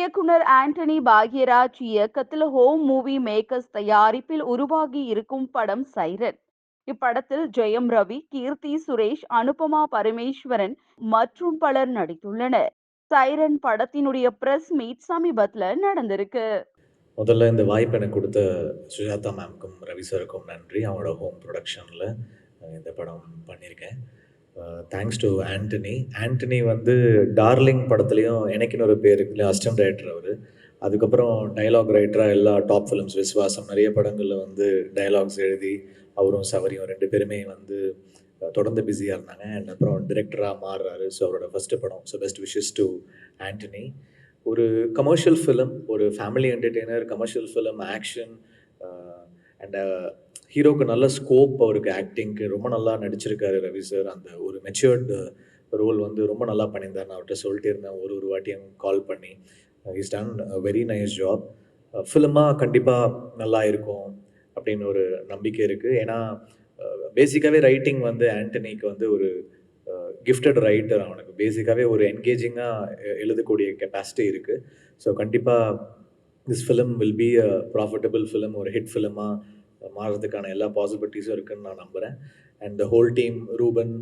இயக்குனர் ஆண்டனி பாக்யராஜ் இயக்கத்தில் home movie makers தயாரிப்பில் உருவாகி இருக்கும் படம் சைரன். இப்படத்தில் ஜெயம் ரவி கீர்த்தி சுரேஷ் அனுபமா பரமேஸ்வரன் மற்றும் பலர் நடித்துள்ளனர். சைரன் படத்தினுடைய பிரஸ் மீட் சமீபத்தில் நடந்திருக்கு. முதல்ல இந்த வாய்ப்பு எனக்கு கொடுத்த சுஜாதா மேம்க்கும் ரவி சாருக்கும் நன்றி. அவங்களோட ஹோம் ப்ரொடக்ஷனில் இந்த படம் பண்ணியிருக்கேன். தேங்க்ஸ் டு ஆண்டனி ஆண்டனி வந்து டார்லிங் படத்துலேயும் எனக்குன்னு ஒரு பேர் அசிஸ்டன்ட் ரைட்டர் அவர். அதுக்கப்புறம் டைலாக் ரைட்டராக எல்லா டாப் ஃபிலிம்ஸ் விஸ்வாசம் நிறைய படங்களில் வந்து டைலாக்ஸ் எழுதி அவரும் சவரியும் ரெண்டு பேருமே வந்து தொடர்ந்து பிஸியாக இருந்தாங்க. அண்ட் அப்புறம் டிரெக்டராக மாறுறாரு. ஸோ அவரோட ஃபஸ்ட்டு படம் so best wishes to Antony ஒரு கமர்ஷியல் ஃபிலிம் ஒரு family entertainer commercial film action and ஹீரோக்கு நல்ல ஸ்கோப் அவருக்கு ஆக்டிங்க்கு ரொம்ப நல்லா நடிச்சிருக்காரு ரவி சார் அந்த ஒரு மெச்சூர்டு ரோல் வந்து ரொம்ப நல்லா பண்ணியிருந்தார். நான் அவர்கிட்ட சொல்லிட்டே இருந்தேன். ஒரு ஒரு வாட்டியும் கால் பண்ணி is done very nice job ஃபிலிமாக கண்டிப்பாக நல்லா இருக்கும். அப்படின்னு ஒரு நம்பிக்கை இருக்குது ஏன்னா uh, பேசிக்காகவே ரைட்டிங் வந்து ஆண்டனிக்கு வந்து ஒரு uh, கிஃப்டட் ரைட்டர் அவனுக்கு. பேசிக்காகவே ஒரு என்கேஜிங்காக எழுதக்கூடிய கெப்பாசிட்டி இருக்குது ஸோ கண்டிப்பாக this film will be a profitable film ஒரு ஹிட் ஃபிலிமாக மாறுறதுக்கான எல்லா பாசிபிலிட்டிஸும் இருக்குன்னு நான் நம்புகிறேன் and the whole team Ruban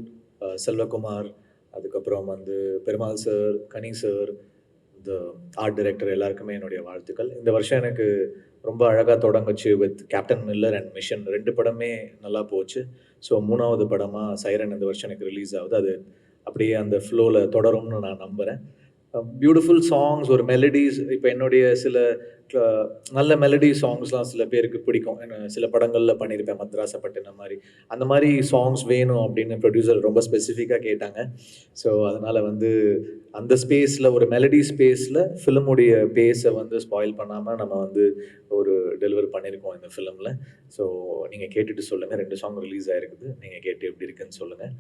Selvakumar அதுக்கப்புறம் வந்து பெருமாள் சார் கனி சார் இந்த ஆர்ட் டைரக்டர் எல்லாருக்குமே என்னுடைய வாழ்த்துக்கள். இந்த வருஷம் எனக்கு ரொம்ப அழகாக தொடங்குச்சு with Captain Miller and Mission ரெண்டு படமே நல்லா போச்சு. ஸோ மூணாவது படமாக சைரன் இந்த வருஷம் எனக்கு ரிலீஸ் ஆகுது. அது அப்படியே அந்த ஃப்ளோவில் தொடரும்னு நான் நம்புகிறேன் பியூட்டிஃபுல் சாங்ஸ் ஒரு மெலடிஸ் இப்போ என்னுடைய சில நல்ல மெலடி சாங்ஸ்லாம் சில பேருக்கு பிடிக்கும். சில படங்களில் பண்ணியிருப்பேன் மத்ராசப்பட்டின மாதிரி. அந்த மாதிரி சாங்ஸ் வேணும் அப்படின்னு ப்ரொடியூசர் ரொம்ப ஸ்பெசிஃபிக்காக கேட்டாங்க. ஸோ அதனால் வந்து அந்த ஸ்பேஸில் ஒரு மெலடி ஸ்பேஸில் ஃபிலிமுடைய பேஸை வந்து ஸ்பாயில் பண்ணாமல் நம்ம வந்து ஒரு டெலிவர் பண்ணியிருக்கோம் இந்த ஃபிலிமில் ஸோ நீங்கள் கேட்டுட்டு சொல்லுங்கள் ரெண்டு சாங் ரிலீஸ் ஆகிருக்குது நீங்கள் கேட்டு எப்படி இருக்குன்னு சொல்லுங்கள்